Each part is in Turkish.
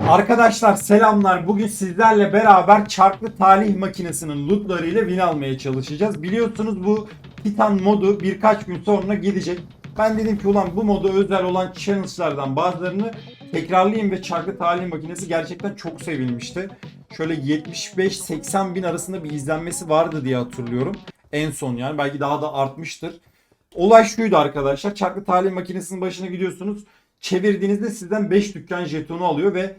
Arkadaşlar selamlar. Bugün sizlerle beraber çarklı talih makinesinin lootlarıyla win almaya çalışacağız. Biliyorsunuz bu Titan modu birkaç gün sonra gelecek. Ben dedim ki ulan bu moda özel olan challenge'lardan bazılarını tekrarlayayım ve çarklı talih makinesi gerçekten çok sevilmişti. Şöyle 75-80 bin arasında bir izlenmesi vardı diye hatırlıyorum. En son yani belki daha da artmıştır. Olay şuydu arkadaşlar. Çarklı talih makinesinin başına gidiyorsunuz. Çevirdiğinizde sizden 5 dükkan jetonu alıyor ve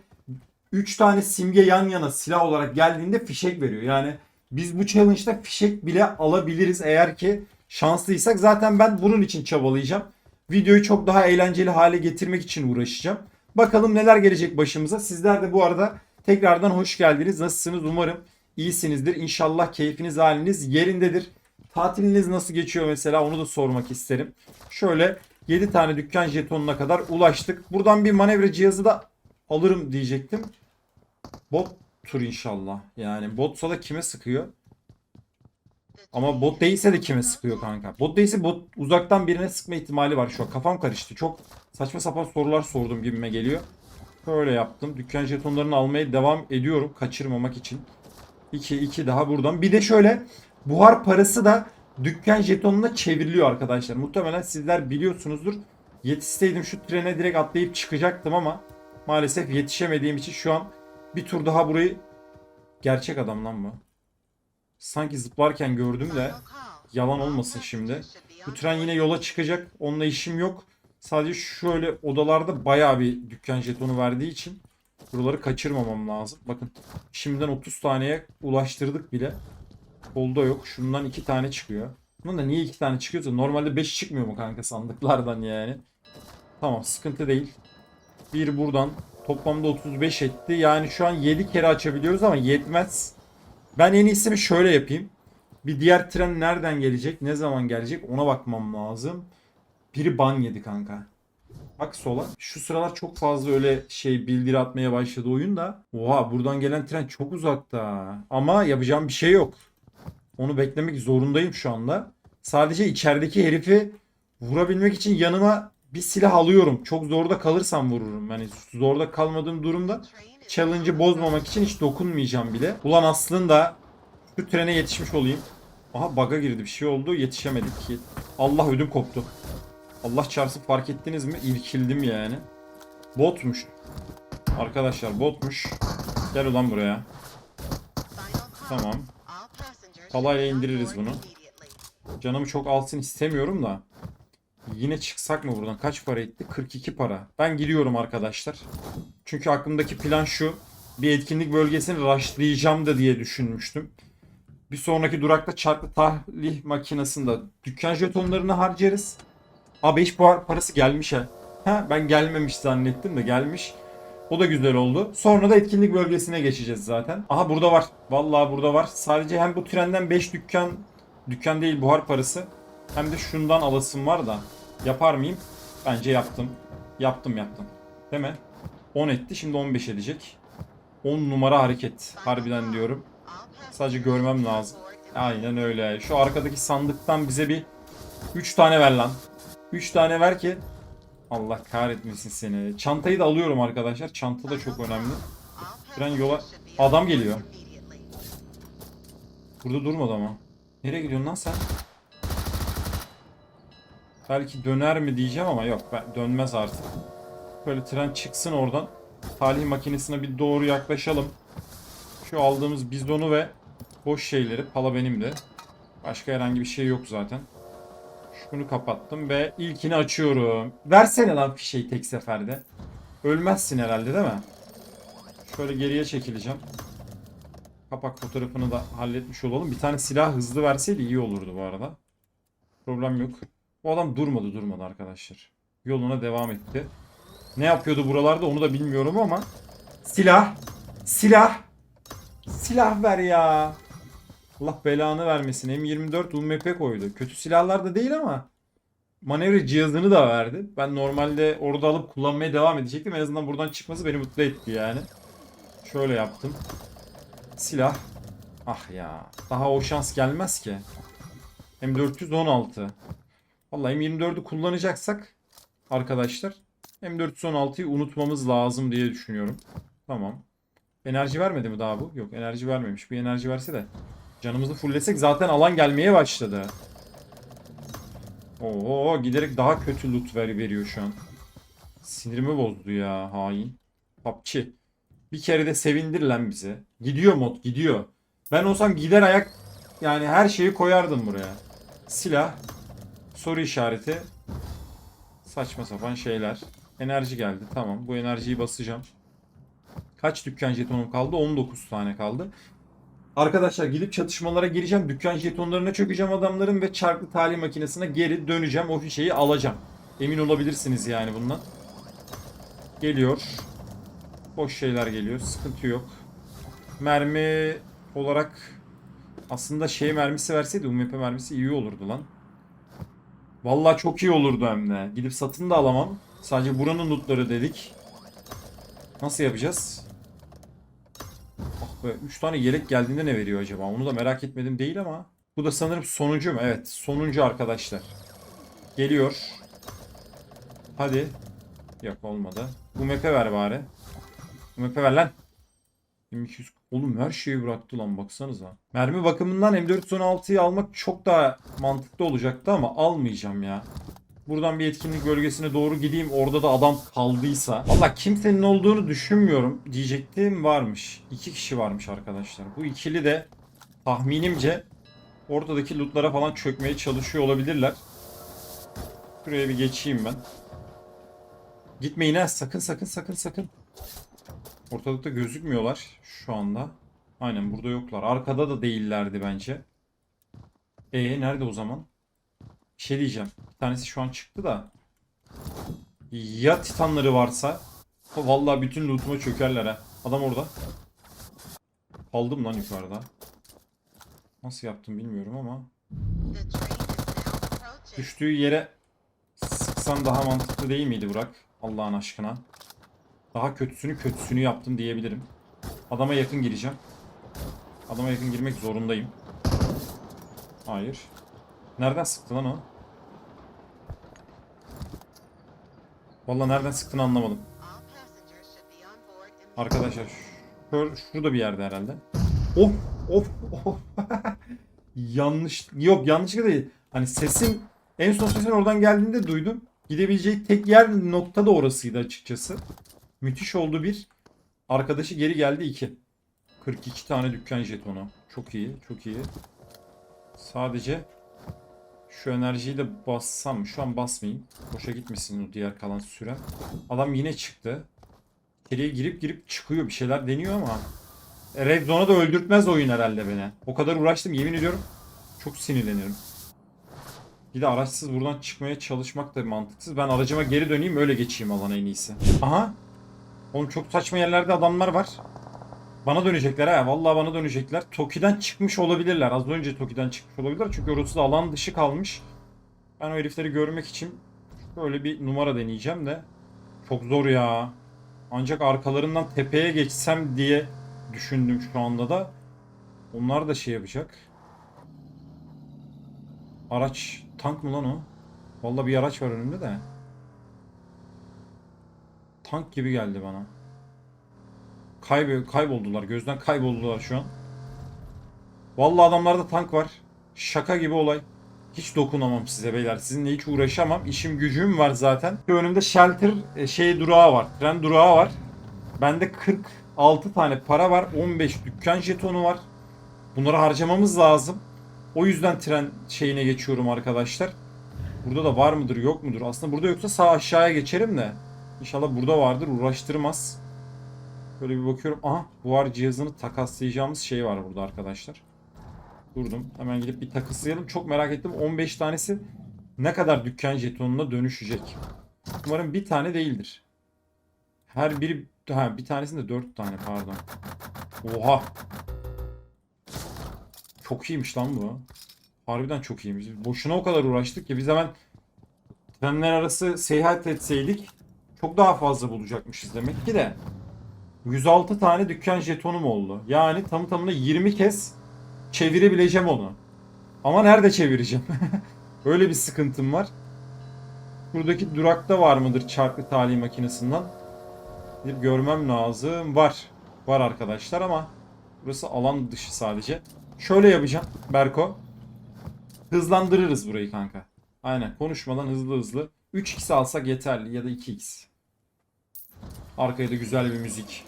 3 tane simge yan yana silah olarak geldiğinde fişek veriyor. Yani biz bu challenge'da fişek bile alabiliriz eğer ki şanslıysak. Zaten ben bunun için çabalayacağım. Videoyu çok daha eğlenceli hale getirmek için uğraşacağım. Bakalım neler gelecek başımıza. Sizler de bu arada tekrardan hoş geldiniz. Nasılsınız? Umarım iyisinizdir. İnşallah keyfiniz haliniz yerindedir. Tatiliniz nasıl geçiyor mesela onu da sormak isterim. Şöyle 7 tane dükkan jetonuna kadar ulaştık. Buradan bir manevra cihazı da alırım diyecektim. Bot tur inşallah. Yani botsa da kime sıkıyor? Ama bot değilse de kime sıkıyor kanka? Bot değilse bot uzaktan birine sıkma ihtimali var şu an. Kafam karıştı. Çok saçma sapan sorular sordum gibime geliyor. Böyle yaptım. Dükkan jetonlarını almaya devam ediyorum. Kaçırmamak için. 2 2 daha buradan. Bir de şöyle buhar parası da dükkan jetonuna çevriliyor arkadaşlar. Muhtemelen sizler biliyorsunuzdur. Yetişseydim şu trene direkt atlayıp çıkacaktım ama maalesef yetişemediğim için şu an bir tur daha burayı gerçek adam lan bu. Sanki zıplarken gördüm de yalan olmasın şimdi. Bu tren yine yola çıkacak. Onunla işim yok. Sadece şöyle odalarda bayağı bir dükkan jetonu verdiği için buraları kaçırmamam lazım. Bakın şimdiden 30 taneye ulaştırdık bile. Kolda yok. Şundan 2 tane çıkıyor. Bunun da niye 2 tane çıkıyorsa normalde 5 çıkmıyor mu kanka sandıklardan yani. Tamam sıkıntı değil. Bir buradan toplamda 35 etti. Yani şu an 7 kere açabiliyoruz ama yetmez. Ben en iyisini şöyle yapayım. Bir diğer tren nereden gelecek, ne zaman gelecek ona bakmam lazım. Biri ban yedi kanka. Bak sola. Şu sıralar çok fazla öyle şey bildiri atmaya başladı oyun da. Oha buradan gelen tren çok uzakta. Ama yapacağım bir şey yok. Onu beklemek zorundayım şu anda. Sadece içerideki herifi vurabilmek için yanıma bir silah alıyorum. Çok zorda kalırsam vururum. Yani zorda kalmadığım durumda challenge'ı bozmamak için hiç dokunmayacağım bile. Ulan aslında şu trene yetişmiş olayım. Aha bug'a girdi bir şey oldu yetişemedik ki. Allah ödüm koptu. Allah çarpsın fark ettiniz mi? İrkildim yani. Botmuş. Arkadaşlar botmuş. Gel ulan buraya. Tamam. Kalayla indiririz bunu. Canımı çok alsın istemiyorum da. Yine çıksak mı buradan? Kaç para etti? 42 para. Ben gidiyorum arkadaşlar. Çünkü aklımdaki plan şu. Bir etkinlik bölgesini rushlayacağım da diye düşünmüştüm. Bir sonraki durakta çarklı tahlih makinesinde dükkan jetonlarını harcarız. A 5 par- parası gelmiş ha. Ha ben gelmemiş zannettim de gelmiş. O da güzel oldu. Sonra da etkinlik bölgesine geçeceğiz zaten. Aha burada var. Vallahi burada var. Sadece hem bu trenden 5 dükkan dükkan değil buhar parası hem de şundan alasım var da yapar mıyım? Bence yaptım. Yaptım yaptım. Değil mi? 10 etti şimdi 15 edecek. 10 numara hareket. Harbiden diyorum. Sadece görmem lazım. Aynen öyle. Şu arkadaki sandıktan bize bir 3 tane ver lan. 3 tane ver ki Allah kahretmesin seni. Çantayı da alıyorum arkadaşlar. Çanta da çok önemli. Tren yola... Adam geliyor. Burada durmadı ama. Nereye gidiyorsun lan sen? Belki döner mi diyeceğim ama yok ben dönmez artık. Böyle tren çıksın oradan. Talih makinesine bir doğru yaklaşalım. Şu aldığımız bizonu ve boş şeyleri. Pala benimdi. Başka herhangi bir şey yok zaten. Şunu kapattım ve ilkini açıyorum. Versene lan fişeği tek seferde. Ölmezsin herhalde değil mi? Şöyle geriye çekileceğim. Kapak fotoğrafını da halletmiş olalım. Bir tane silah hızlı verseydi iyi olurdu bu arada. Problem yok. Bu adam durmadı durmadı arkadaşlar. Yoluna devam etti. Ne yapıyordu buralarda onu da bilmiyorum ama. Silah. Silah. Silah ver ya. Allah belanı vermesin. M24 UMP koydu. Kötü silahlar da değil ama manevra cihazını da verdi. Ben normalde orada alıp kullanmaya devam edecektim. En azından buradan çıkması beni mutlu etti yani. Şöyle yaptım. Silah. Ah ya. Daha o şans gelmez ki. M416. Vallahi M24'ü kullanacaksak arkadaşlar M416'yı unutmamız lazım diye düşünüyorum. Tamam. Enerji vermedi mi daha bu? Yok enerji vermemiş. Bir enerji verse de. Canımızı fullesek zaten alan gelmeye başladı. Oo giderek daha kötü loot ver veriyor şu an. Sinirimi bozdu ya hain. PUBG. Bir kere de sevindir lan bize. Gidiyor mod gidiyor. Ben olsam gider ayak yani her şeyi koyardım buraya. Silah. Soru işareti. Saçma sapan şeyler. Enerji geldi. Tamam. Bu enerjiyi basacağım. Kaç dükkan jetonum kaldı? 19 tane kaldı. Arkadaşlar gidip çatışmalara gireceğim. Dükkan jetonlarına çökeceğim adamların ve çarklı talih makinesine geri döneceğim. O fişeyi alacağım. Emin olabilirsiniz yani bundan. Geliyor. Boş şeyler geliyor. Sıkıntı yok. Mermi olarak aslında şey mermisi verseydi UMP mermisi iyi olurdu lan. Vallahi çok iyi olurdu hem de. Gidip satın da alamam. Sadece buranın lootları dedik. Nasıl yapacağız? Ah be 3 tane yelek geldiğinde ne veriyor acaba? Onu da merak etmedim değil ama. Bu da sanırım sonuncu mu? Evet sonuncu arkadaşlar. Geliyor. Hadi. Yok olmadı. UMP ver bari. UMP ver lan. 2200. Oğlum her şeyi bıraktı lan baksanıza. Mermi bakımından M416'yı almak çok daha mantıklı olacaktı ama almayacağım ya. Buradan bir etkinlik bölgesine doğru gideyim. Orada da adam kaldıysa. Valla kimsenin olduğunu düşünmüyorum. Diyecektim varmış. İki kişi varmış arkadaşlar. Bu ikili de tahminimce ortadaki lootlara falan çökmeye çalışıyor olabilirler. Şuraya bir geçeyim ben. Gitmeyin ha sakın sakın sakın sakın. Ortalıkta gözükmüyorlar şu anda. Aynen burada yoklar. Arkada da değillerdi bence. E nerede o zaman? Bir şey diyeceğim. Bir tanesi şu an çıktı da. Ya titanları varsa vallahi bütün lootuma çökerler ha. Adam orada. Kaldım lan yukarıda. Nasıl yaptım bilmiyorum ama. Düştüğü yere sıksam daha mantıklı değil miydi Burak? Allah'ın aşkına. Daha kötüsünü kötüsünü yaptım diyebilirim. Adama yakın gireceğim. Adama yakın girmek zorundayım. Hayır. Nereden sıktı lan o? Vallahi nereden sıktığını anlamadım. Arkadaşlar şur şurada bir yerde herhalde. Of of of. Yanlış yok yanlışlıkla değil. Hani sesin en son sesin oradan geldiğinde duydum. Gidebileceği tek yer nokta da orasıydı açıkçası. Müthiş oldu bir. Arkadaşı geri geldi iki. 42 tane dükkan jetonu. Çok iyi, çok iyi. Sadece şu enerjiyi de bassam. Şu an basmayayım. Boşa gitmesin o diğer kalan süre. Adam yine çıktı. İçeriye girip girip çıkıyor. Bir şeyler deniyor ama. E, Red Zone'a da öldürtmez oyun herhalde beni. O kadar uğraştım yemin ediyorum. Çok sinirleniyorum. Bir de araçsız buradan çıkmaya çalışmak da mantıksız. Ben aracıma geri döneyim öyle geçeyim alana en iyisi. Aha. Oğlum çok saçma yerlerde adamlar var. Bana dönecekler ha. Vallahi bana dönecekler. Toki'den çıkmış olabilirler. Az önce Toki'den çıkmış olabilirler. Çünkü orası da alan dışı kalmış. Ben o herifleri görmek için böyle bir numara deneyeceğim de. Çok zor ya. Ancak arkalarından tepeye geçsem diye düşündüm şu anda da. Onlar da şey yapacak. Araç tank mı lan o? Vallahi bir araç var önümde de. Tank gibi geldi bana. Kayb kayboldular. Gözden kayboldular şu an. Vallahi adamlarda tank var. Şaka gibi olay. Hiç dokunamam size beyler. Sizinle hiç uğraşamam. İşim gücüm var zaten. Önümde shelter e, şey durağı var. Tren durağı var. Bende 46 tane para var. 15 dükkan jetonu var. Bunları harcamamız lazım. O yüzden tren şeyine geçiyorum arkadaşlar. Burada da var mıdır yok mudur? Aslında burada yoksa sağ aşağıya geçerim de. İnşallah burada vardır. Uğraştırmaz. Böyle bir bakıyorum. Aha buhar cihazını takaslayacağımız şey var burada arkadaşlar. Durdum. Hemen gidip bir takaslayalım. Çok merak ettim. 15 tanesi ne kadar dükkan jetonuna dönüşecek. Umarım bir tane değildir. Her biri ha bir tanesinde 4 tane pardon. Oha. Çok iyiymiş lan bu. Harbiden çok iyiymiş. Boşuna o kadar uğraştık ki biz hemen trenler arası seyahat etseydik çok daha fazla bulacakmışız demek ki de. 106 tane dükkan jetonum oldu. Yani tamı tamına 20 kez çevirebileceğim onu. Ama nerede çevireceğim? Öyle bir sıkıntım var. Buradaki durakta var mıdır çarklı talih makinesinden? Gidip görmem lazım. Var. Var arkadaşlar ama burası alan dışı sadece. Şöyle yapacağım Berko. Hızlandırırız burayı kanka. Aynen konuşmadan hızlı hızlı. 3x alsak yeterli ya da 2x. Arkaya da güzel bir müzik.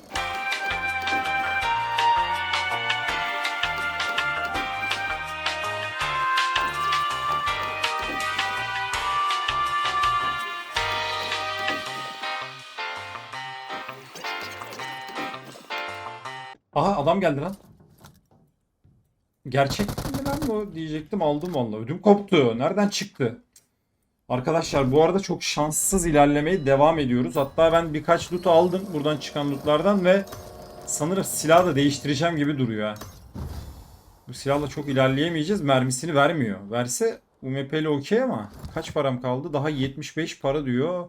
Aha adam geldi lan. Gerçek mi lan bu diyecektim aldım vallahi. Ödüm koptu. Nereden çıktı? Arkadaşlar bu arada çok şanssız ilerlemeye devam ediyoruz. Hatta ben birkaç loot aldım buradan çıkan lootlardan ve sanırım silahı da değiştireceğim gibi duruyor. Bu silahla çok ilerleyemeyeceğiz. Mermisini vermiyor. Verse UMP'li okey ama kaç param kaldı? Daha 75 para diyor.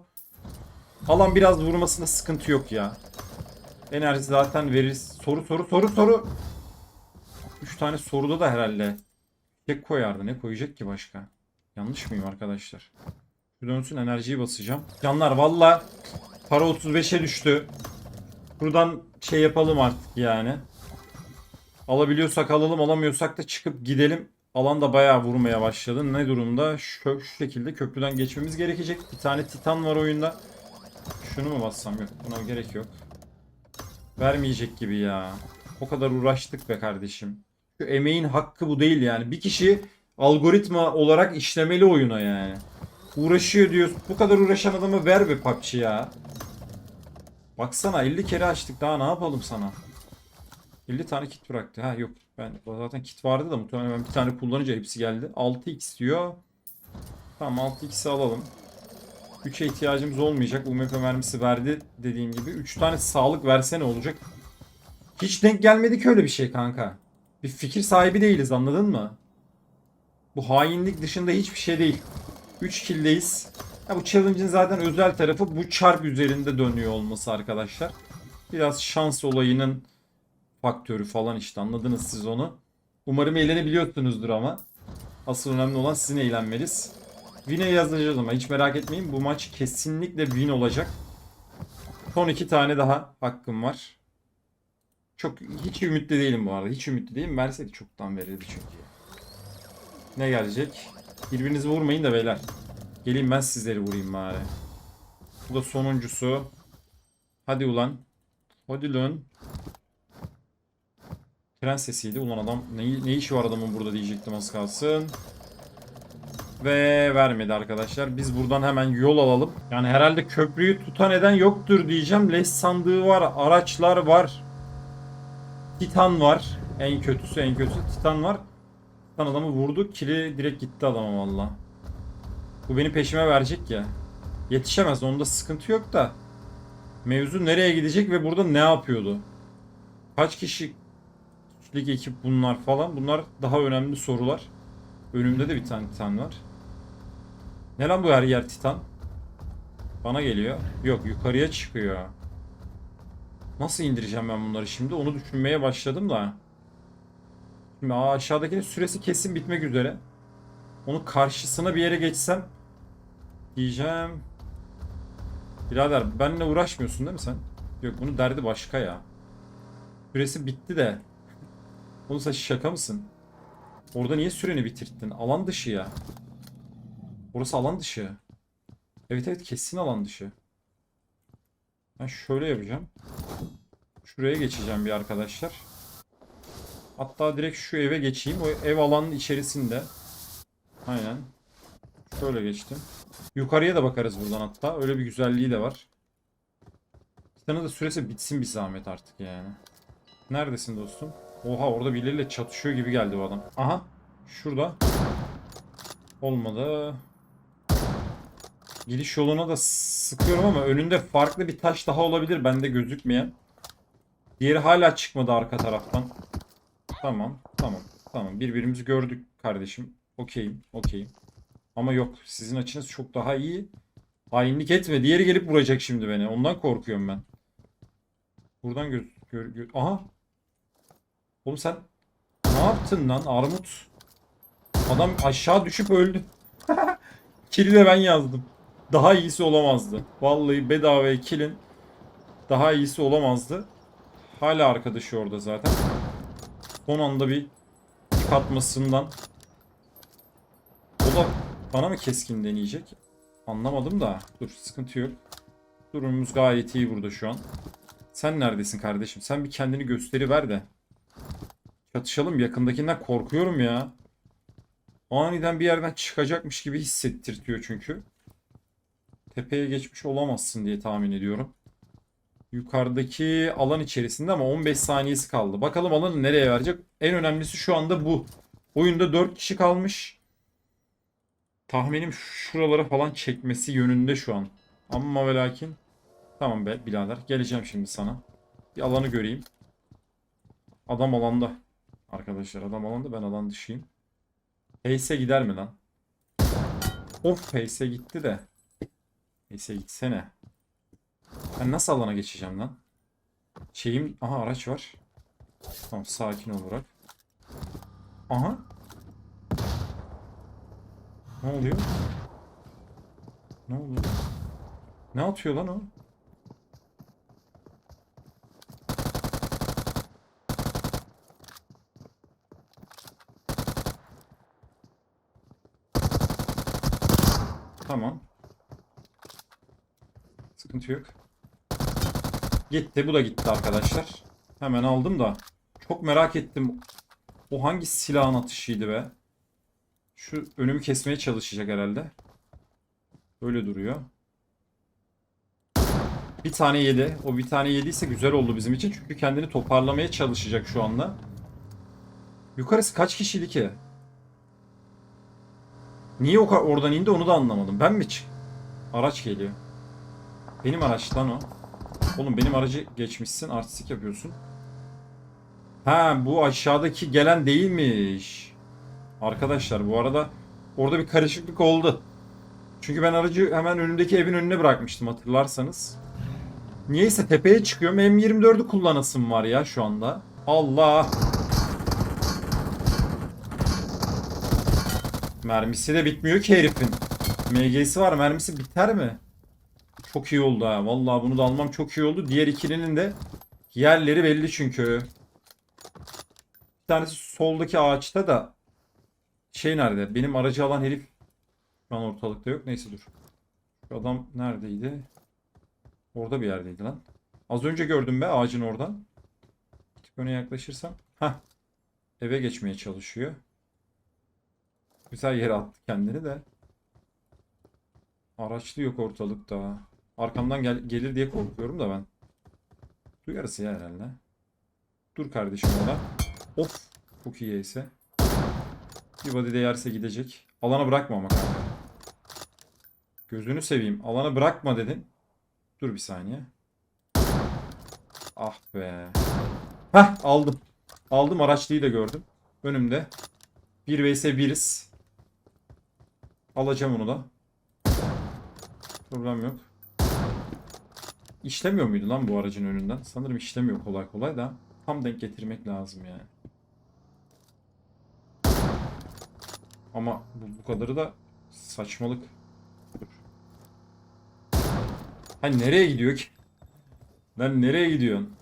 Alan biraz vurmasında sıkıntı yok ya. Enerji zaten veririz. Soru soru soru soru. 3 tane soruda da herhalde tek koyardı. Ne koyacak ki başka? Yanlış mıyım arkadaşlar? Şu dönsün enerjiyi basacağım. Canlar valla para 35'e düştü. Buradan şey yapalım artık yani. Alabiliyorsak alalım alamıyorsak da çıkıp gidelim. Alan da bayağı vurmaya başladı. Ne durumda? Şu, şu şekilde köprüden geçmemiz gerekecek. Bir tane titan var oyunda. Şunu mu bassam? Yok buna gerek yok. Vermeyecek gibi ya. O kadar uğraştık be kardeşim. Şu emeğin hakkı bu değil yani. Bir kişi algoritma olarak işlemeli oyuna yani. Uğraşıyor diyor. Bu kadar uğraşan adamı ver be PUBG ya. Baksana 50 kere açtık daha ne yapalım sana. 50 tane kit bıraktı. Ha yok ben zaten kit vardı da muhtemelen ben bir tane kullanınca hepsi geldi. 6x diyor. Tamam 6x'i alalım. 3'e ihtiyacımız olmayacak. UMP mermisi verdi dediğim gibi. 3 tane sağlık verse ne olacak? Hiç denk gelmedi ki öyle bir şey kanka. Bir fikir sahibi değiliz anladın mı? Bu hainlik dışında hiçbir şey değil. 3 kill'deyiz. Ya bu challenge'ın zaten özel tarafı bu çarp üzerinde dönüyor olması arkadaşlar. Biraz şans olayının faktörü falan işte anladınız siz onu. Umarım eğlenebiliyorsunuzdur ama. Asıl önemli olan sizin eğlenmeniz. Win'e yazacağız ama hiç merak etmeyin. Bu maç kesinlikle win olacak. Son iki tane daha hakkım var. Çok hiç ümitli değilim bu arada. Hiç ümitli değilim. Verseydik çoktan verirdi çünkü. Ne gelecek? Birbirinizi vurmayın da beyler. Geleyim ben sizleri vurayım bari. Bu da sonuncusu. Hadi ulan. Hadi lan. Tren sesiydi. Ulan adam ne, ne işi var adamın burada diyecektim az kalsın. Ve vermedi arkadaşlar. Biz buradan hemen yol alalım. Yani herhalde köprüyü tutan eden yoktur diyeceğim. Les sandığı var. Araçlar var. Titan var. En kötüsü en kötüsü Titan var. Titan adamı vurdu. Kili direkt gitti adama valla. Bu beni peşime verecek ya. Yetişemez. Onda sıkıntı yok da. Mevzu nereye gidecek ve burada ne yapıyordu? Kaç kişi kişilik ekip bunlar falan. Bunlar daha önemli sorular. Önümde de bir tane titan var. Ne lan bu her yer titan? Bana geliyor. Yok yukarıya çıkıyor. Nasıl indireceğim ben bunları şimdi? Onu düşünmeye başladım da. Şimdi aşağıdakinin süresi kesin bitmek üzere. Onun karşısına bir yere geçsem diyeceğim. Birader benimle uğraşmıyorsun değil mi sen? Yok bunun derdi başka ya. Süresi bitti de. Oğlum sen şaka mısın? Orada niye süreni bitirttin? Alan dışı ya. Orası alan dışı. Evet evet kesin alan dışı. Ben şöyle yapacağım. Şuraya geçeceğim bir arkadaşlar. Hatta direkt şu eve geçeyim. O ev alanın içerisinde. Aynen. Şöyle geçtim. Yukarıya da bakarız buradan hatta. Öyle bir güzelliği de var. Sana da süresi bitsin bir zahmet artık yani. Neredesin dostum? Oha orada birileriyle çatışıyor gibi geldi bu adam. Aha. Şurada. Olmadı. Gidiş yoluna da sıkıyorum ama önünde farklı bir taş daha olabilir bende gözükmeyen. Diğeri hala çıkmadı arka taraftan. Tamam, tamam, tamam. Birbirimizi gördük kardeşim. Okeyim, okeyim. Ama yok, sizin açınız çok daha iyi. Hainlik etme. Diğeri gelip vuracak şimdi beni. Ondan korkuyorum ben. Buradan göz... Gör, gör- Aha! Oğlum sen ne yaptın lan Armut? Adam aşağı düşüp öldü. Kill'i de ben yazdım. Daha iyisi olamazdı. Vallahi bedavaya kill'in Daha iyisi olamazdı. Hala arkadaşı orada zaten. Son anda bir tık atmasından. O da bana mı keskin deneyecek? Anlamadım da. Dur sıkıntı yok. Durumumuz gayet iyi burada şu an. Sen neredesin kardeşim? Sen bir kendini gösteri ver de. Çatışalım yakındakinden korkuyorum ya. Aniden bir yerden çıkacakmış gibi hissettirtiyor çünkü. Tepeye geçmiş olamazsın diye tahmin ediyorum. Yukarıdaki alan içerisinde ama 15 saniyesi kaldı. Bakalım alanı nereye verecek? En önemlisi şu anda bu. Oyunda 4 kişi kalmış. Tahminim şuralara falan çekmesi yönünde şu an. Ama ve lakin. Tamam be birader. Geleceğim şimdi sana. Bir alanı göreyim. Adam alanda. Arkadaşlar adam alanda ben alan dışıyım. Pace'e gider mi lan? Of Pace'e gitti de. Pace'e gitsene. Ben nasıl alana geçeceğim lan? Şeyim... Aha araç var. Tamam sakin ol Burak. Aha. Ne oluyor? Ne oluyor? Ne atıyor lan o? Tamam. Sıkıntı yok. Gitti. Bu da gitti arkadaşlar. Hemen aldım da. Çok merak ettim. O hangi silahın atışıydı be? Şu önümü kesmeye çalışacak herhalde. Öyle duruyor. Bir tane yedi. O bir tane yediyse güzel oldu bizim için. Çünkü kendini toparlamaya çalışacak şu anda. Yukarısı kaç kişiydi ki? Niye o oradan indi onu da anlamadım. Ben mi çık? Araç geliyor. Benim araçtan o. Oğlum benim aracı geçmişsin. Artistik yapıyorsun. Ha bu aşağıdaki gelen değilmiş. Arkadaşlar bu arada orada bir karışıklık oldu. Çünkü ben aracı hemen önündeki evin önüne bırakmıştım hatırlarsanız. Niyeyse tepeye çıkıyorum. M24'ü kullanasım var ya şu anda. Allah. Mermisi de bitmiyor ki herifin. MG'si var. Mermisi biter mi? Çok iyi oldu ha. Vallahi bunu da almam çok iyi oldu. Diğer ikilinin de yerleri belli çünkü. Bir tanesi soldaki ağaçta da şey nerede? Benim aracı alan herif şu an ortalıkta yok. Neyse dur. Şu adam neredeydi? Orada bir yerdeydi lan. Az önce gördüm be ağacın oradan. Bir tık öne yaklaşırsam. Hah. Eve geçmeye çalışıyor. Güzel yere attı kendini de. Araçlı yok ortalıkta. Arkamdan gel gelir diye korkuyorum da ben. Duyarız ya herhalde. Dur kardeşim orada. Of. Çok iyi ise. Bir body de yerse gidecek. Alana bırakma ama. Gözünü seveyim. Alana bırakma dedin. Dur bir saniye. Ah be. Heh aldım. Aldım araçlıyı da gördüm. Önümde. 1 vs 1'iz. Alacağım onu da. Problem yok. İşlemiyor muydu lan bu aracın önünden? Sanırım işlemiyor kolay kolay da. Tam denk getirmek lazım yani. Ama bu, bu kadarı da saçmalık. Hani nereye gidiyor ki? Lan nereye gidiyorsun?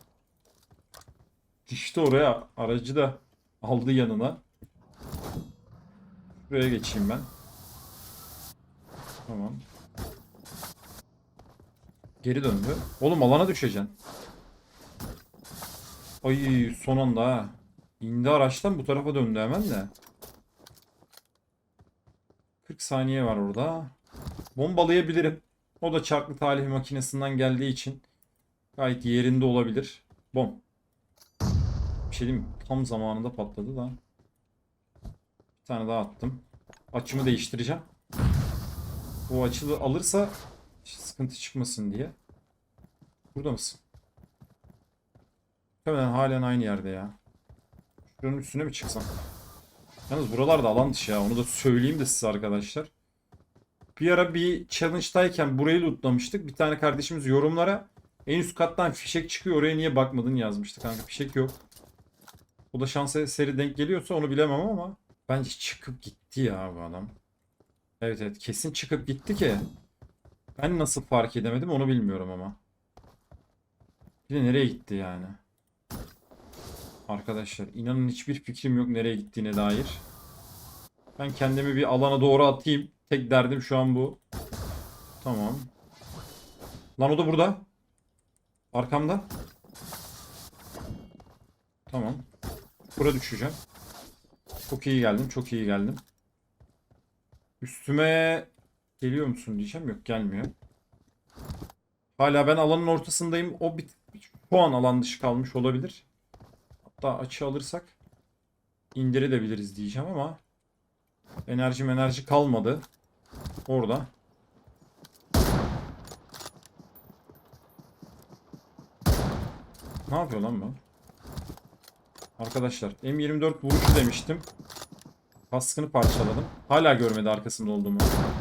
İşte oraya aracı da aldı yanına. Buraya geçeyim ben. Tamam. Geri döndü. Oğlum alana düşeceksin. Ay son anda ha. İndi araçtan bu tarafa döndü hemen de. 40 saniye var orada. Bombalayabilirim. O da çarklı talih makinesinden geldiği için gayet yerinde olabilir. Bom. Bir şey diyeyim mi? Tam zamanında patladı da. Bir tane daha attım. Açımı değiştireceğim. O açılı alırsa sıkıntı çıkmasın diye. Burada mısın? Muhtemelen halen aynı yerde ya. Şuranın üstüne mi çıksam? Yalnız buralarda alan dışı ya. Onu da söyleyeyim de size arkadaşlar. Bir ara bir challenge'dayken burayı lootlamıştık. Bir tane kardeşimiz yorumlara en üst kattan fişek çıkıyor oraya niye bakmadın yazmıştı kanka. Fişek yok. O da şans eseri denk geliyorsa onu bilemem ama bence çıkıp gitti ya bu adam. Evet evet kesin çıkıp gitti ki. Ben nasıl fark edemedim onu bilmiyorum ama. Bir de nereye gitti yani? Arkadaşlar inanın hiçbir fikrim yok nereye gittiğine dair. Ben kendimi bir alana doğru atayım. Tek derdim şu an bu. Tamam. Lan o da burada. Arkamda. Tamam. Buraya düşeceğim. Çok iyi geldim. Çok iyi geldim. Üstüme geliyor musun diyeceğim. Yok gelmiyor. Hala ben alanın ortasındayım. O bir, şu an alan dışı kalmış olabilir. Hatta açı alırsak indirebiliriz diyeceğim ama enerji enerji kalmadı. Orada. Ne yapıyor lan bu? Arkadaşlar M24 vuruşu demiştim. Kaskını parçaladım. Hala görmedi arkasında olduğumu.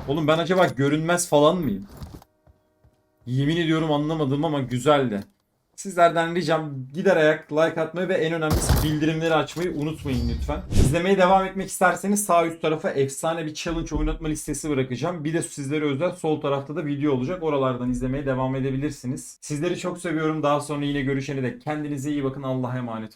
Oğlum ben acaba görünmez falan mıyım? Yemin ediyorum anlamadım ama güzeldi. Sizlerden ricam gider ayak like atmayı ve en önemlisi bildirimleri açmayı unutmayın lütfen. İzlemeye devam etmek isterseniz sağ üst tarafa efsane bir challenge oynatma listesi bırakacağım. Bir de sizlere özel sol tarafta da video olacak. Oralardan izlemeye devam edebilirsiniz. Sizleri çok seviyorum. Daha sonra yine görüşene dek kendinize iyi bakın. Allah'a emanet olun.